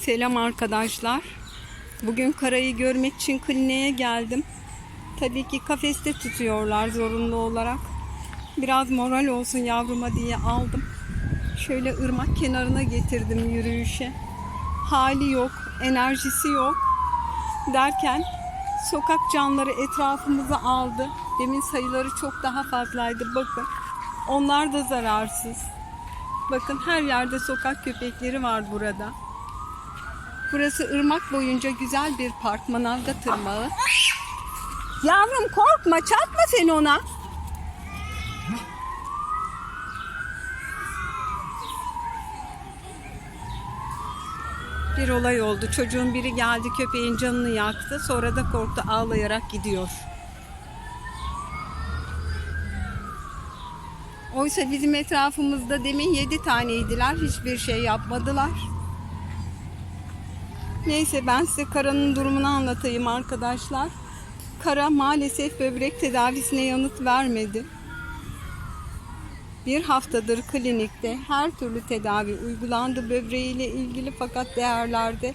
Selam arkadaşlar. Bugün karayı görmek için kliniğe geldim. Tabii ki kafeste tutuyorlar zorunlu olarak. Biraz moral olsun yavruma diye aldım. Şöyle ırmak kenarına getirdim yürüyüşe. Hali yok, enerjisi yok. Derken sokak canları etrafımızı aldı. Demin sayıları çok daha fazlaydı. Bakın. Onlar da zararsız. Bakın her yerde sokak köpekleri var burada. Burası ırmak boyunca güzel bir park. Manavgat Irmağı. Yavrum korkma çarpma sen ona. Bir olay oldu. Çocuğun biri geldi köpeğin canını yaktı. Sonra da korktu ağlayarak gidiyor. Oysa bizim etrafımızda demin yedi taneydiler. Hiçbir şey yapmadılar. Neyse ben size Kara'nın durumunu anlatayım arkadaşlar. Kara maalesef böbrek tedavisine yanıt vermedi. Bir haftadır klinikte her türlü tedavi uygulandı böbreğiyle ilgili fakat değerlerde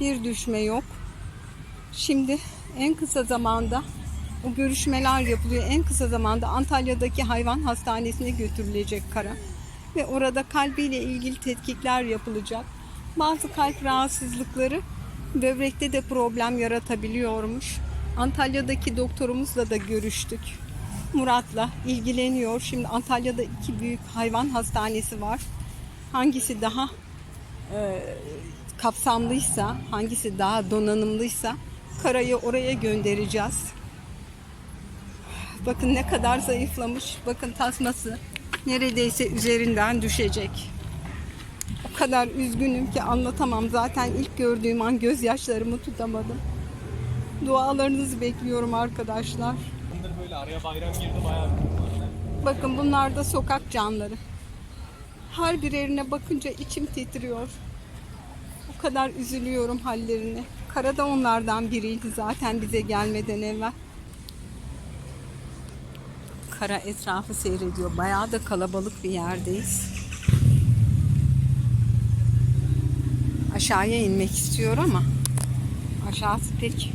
bir düşme yok. Şimdi en kısa zamanda o görüşmeler yapılıyor. En kısa zamanda Antalya'daki hayvan hastanesine götürülecek Kara. Ve orada kalbiyle ilgili tetkikler yapılacak. Bazı kalp rahatsızlıkları böbrekte de problem yaratabiliyormuş. Antalya'daki doktorumuzla da görüştük. Murat'la ilgileniyor. Şimdi Antalya'da iki büyük hayvan hastanesi var. Hangisi daha e, kapsamlıysa, hangisi daha donanımlıysa Kara'yı oraya göndereceğiz. Bakın ne kadar zayıflamış. Bakın tasması neredeyse üzerinden düşecek. O kadar üzgünüm ki anlatamam. Zaten ilk gördüğüm an gözyaşlarımı tutamadım. Dualarınızı bekliyorum arkadaşlar. Bunlar böyle araya bayram girdi bayağı. Bakın bunlar da sokak canları. Her birerine bakınca içim titriyor. O kadar üzülüyorum hallerine. Kara da onlardan biriydi zaten bize gelmeden evvel. Kara etrafı seyrediyor. Bayağı da kalabalık bir yerdeyiz. Aşağıya inmek istiyor ama aşağısı pek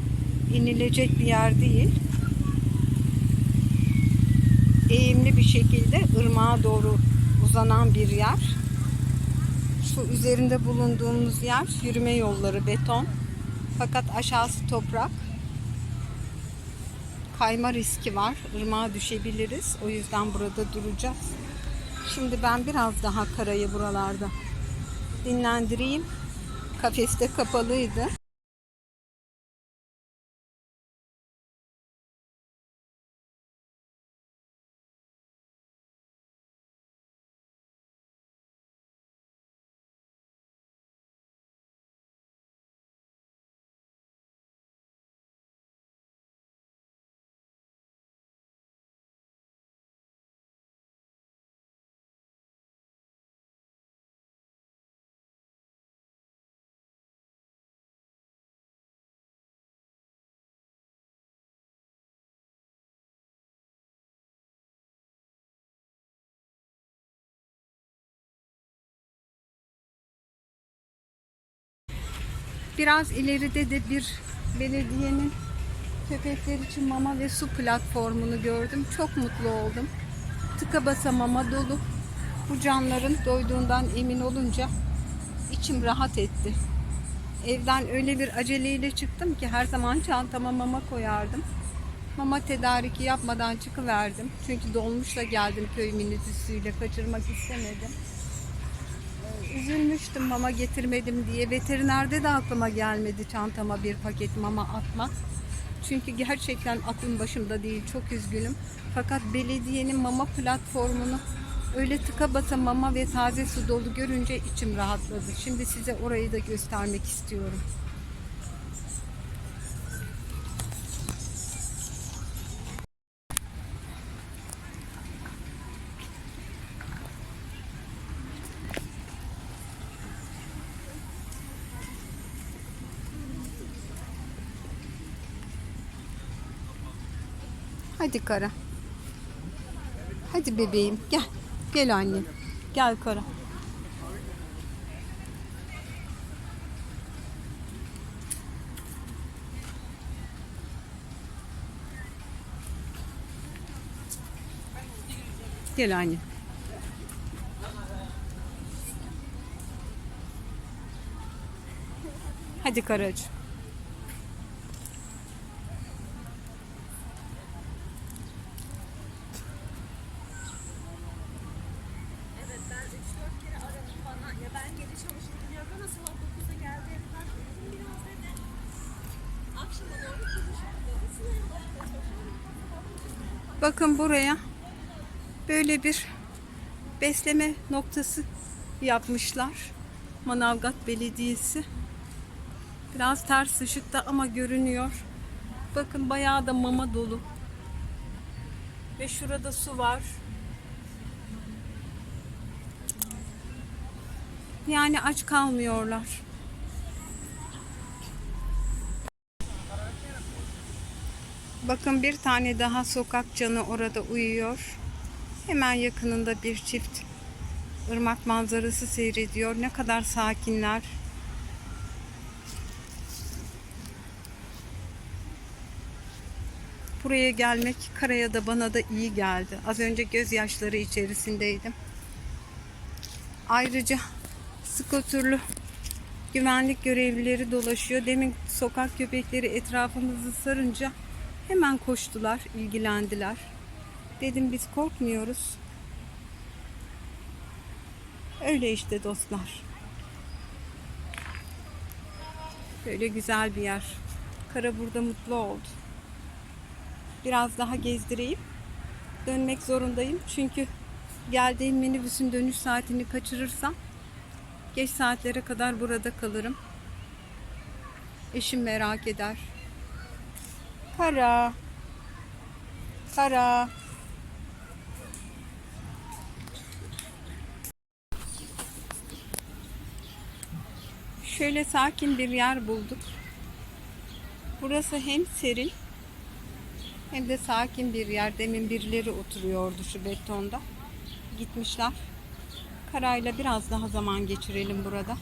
inilecek bir yer değil. Eğimli bir şekilde ırmağa doğru uzanan bir yer. Şu üzerinde bulunduğumuz yer yürüme yolları beton. Fakat aşağısı toprak. Kayma riski var. Irmağa düşebiliriz. O yüzden burada duracağız. Şimdi ben biraz daha karayı buralarda dinlendireyim. Kafeste kapalıydı. Biraz ileride de bir belediyenin köpekler için mama ve su platformunu gördüm. Çok mutlu oldum. Tıka basa mama dolu. Bu canların doyduğundan emin olunca içim rahat etti. Evden öyle bir aceleyle çıktım ki her zaman çantama mama koyardım. Mama tedariki yapmadan çıkıverdim. Çünkü dolmuşla geldim köy minibüsüyle kaçırmak istemedim. Üzülmüştüm mama getirmedim diye. Veterinerde de aklıma gelmedi çantama bir paket mama atmak. Çünkü gerçekten aklım başımda değil. Çok üzgünüm. Fakat belediyenin mama platformunu öyle tıka basa mama ve taze su dolu görünce içim rahatladı. Şimdi size orayı da göstermek istiyorum. Hadi kara. Hadi bebeğim gel. Gel anne. Gel kara. Gel anne. Hadi karacığım. Bakın buraya böyle bir besleme noktası yapmışlar. Manavgat Belediyesi. Biraz ters ışıkta ama görünüyor. Bakın bayağı da mama dolu. Ve şurada su var. Yani aç kalmıyorlar. Bakın bir tane daha sokak canı orada uyuyor. Hemen yakınında bir çift ırmak manzarası seyrediyor. Ne kadar sakinler. Buraya gelmek karaya da bana da iyi geldi. Az önce gözyaşları içerisindeydim. Ayrıca skotürlü güvenlik görevlileri dolaşıyor. Demin sokak köpekleri etrafımızı sarınca hemen koştular, ilgilendiler. Dedim biz korkmuyoruz. Öyle işte dostlar. Böyle güzel bir yer. Kara burada mutlu oldu. Biraz daha gezdireyim. Dönmek zorundayım çünkü geldiğim minibüsün dönüş saatini kaçırırsam geç saatlere kadar burada kalırım. Eşim merak eder. Kara. Kara. Şöyle sakin bir yer bulduk. Burası hem serin hem de sakin bir yer. Demin birileri oturuyordu şu betonda. Gitmişler. Karayla biraz daha zaman geçirelim burada.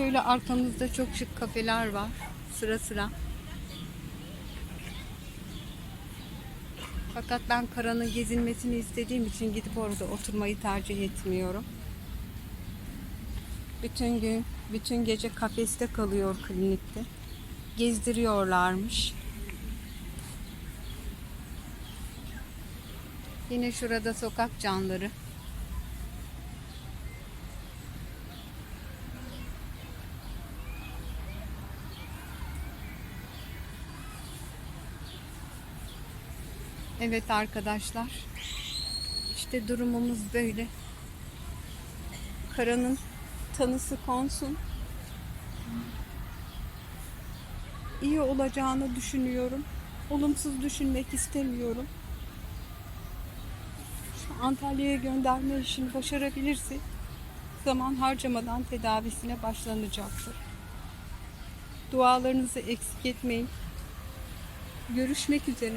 Şöyle arkamızda çok şık kafeler var. Sıra sıra. Fakat ben karanın gezilmesini istediğim için gidip orada oturmayı tercih etmiyorum. Bütün gün, bütün gece kafeste kalıyor klinikte. Gezdiriyorlarmış. Yine şurada sokak canları. Evet arkadaşlar. İşte durumumuz böyle. Karanın tanısı konsun. İyi olacağını düşünüyorum. Olumsuz düşünmek istemiyorum. Antalya'ya gönderme işini başarabilirse zaman harcamadan tedavisine başlanacaktır. Dualarınızı eksik etmeyin. Görüşmek üzere.